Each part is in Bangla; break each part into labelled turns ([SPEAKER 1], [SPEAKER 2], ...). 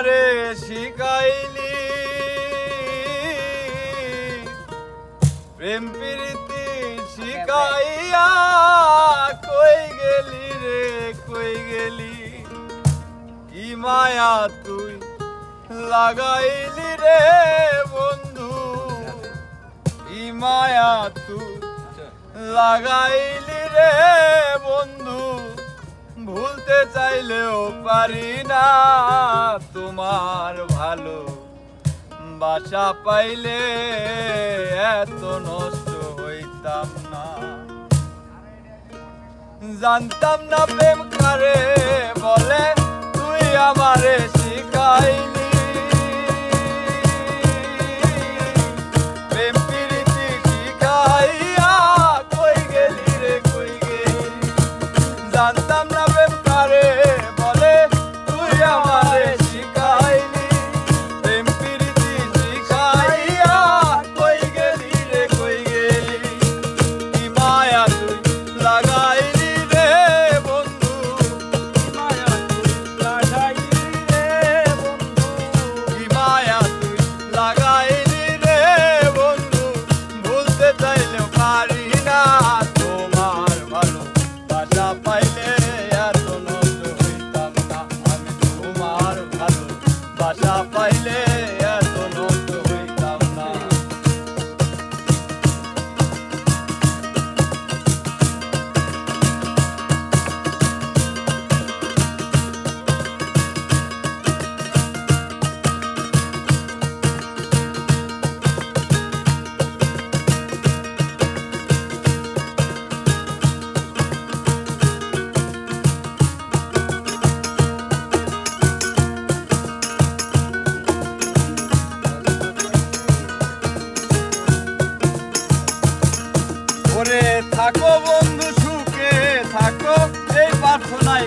[SPEAKER 1] আমারে শিখাইলি। প্রেম প্রীতি শিখাইয়া কই গেলি রে, কই গেলি? কি মায়া তুই লাগাইলি রে বন্ধু? কি মায়া তুই লাগাইলি রে বন্ধু? ভুলতে চাইলেও পারি না। তোমার ভালো। বাসা পাইলে এত নষ্ট হইতাম না। জানতাম না প্রেম কারে বলে, তুই আমারে শিখাইনি থাকো বন্ধু সুখে থাকো এই প্রার্থনায়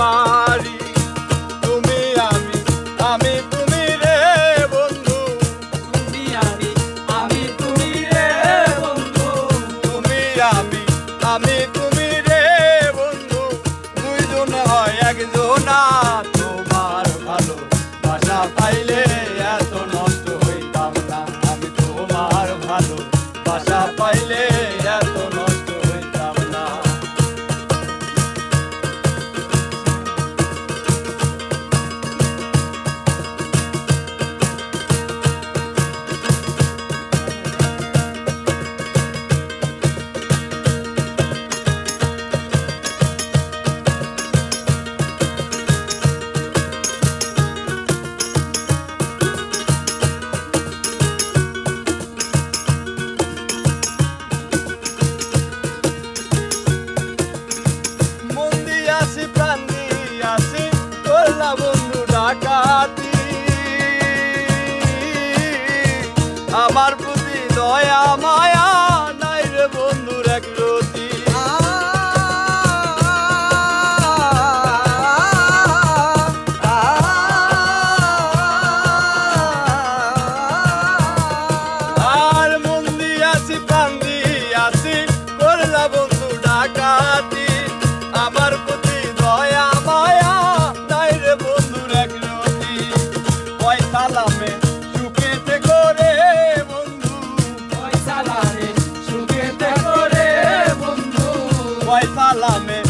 [SPEAKER 1] பாடி দয়া মায় vai falar mesmo.